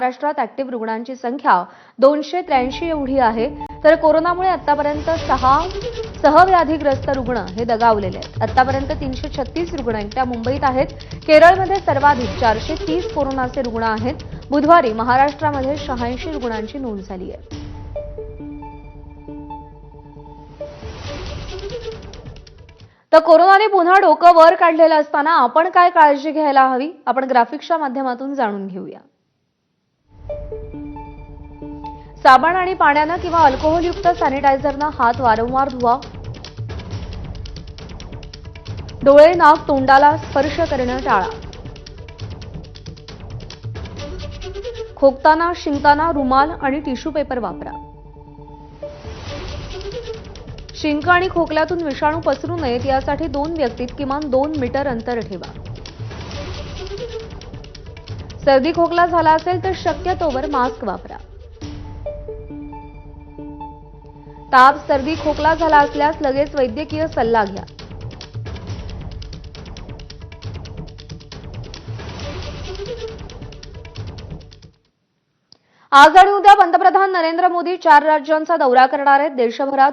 महाराष्ट्रात ऍक्टिव्ह रुग्णांची संख्या दोनशे त्र्याऐंशी एवढी आहे. तर कोरोनामुळे आतापर्यंत सहा सहव्याधीग्रस्त रुग्ण हे दगावलेले आहेत. आतापर्यंत तीनशे छत्तीस रुग्ण एकट्या मुंबईत आहेत. केरळमध्ये सर्वाधिक चारशे तीस कोरोनाचे रुग्ण आहेत. बुधवारी महाराष्ट्रामध्ये शहाऐंशी रुग्णांची नोंद झाली आहे. तर कोरोनाने पुन्हा डोकं वर काढलेलं असताना आपण काय काळजी घ्यायला हवी? आपण ग्राफिक्सच्या माध्यमातून जाणून घेऊया. साबण आणि पाण्यानं किंवा अल्कोहोलयुक्त सॅनिटायझरनं हात वारंवार धुवा. डोळे नाक तोंडाला स्पर्श करणं टाळा. खोकताना शिंकताना रुमाल आणि टिश्यू पेपर वापरा. शिंक आणि खोकल्यातून विषाणू पसरू नयेत यासाठी दोन व्यक्तीत किमान दोन मीटर अंतर ठेवा. सर्दी खोकला झाला असेल तर शक्यतोवर मास्क वापरा. ताप सर्दी खोकला झाला असल्यास लगेच वैद्यकीय सल्ला घ्या. आज आणि उद्या पंतप्रधान नरेंद्र मोदी चार राज्यांचा दौरा करणार आहेत. देशभरात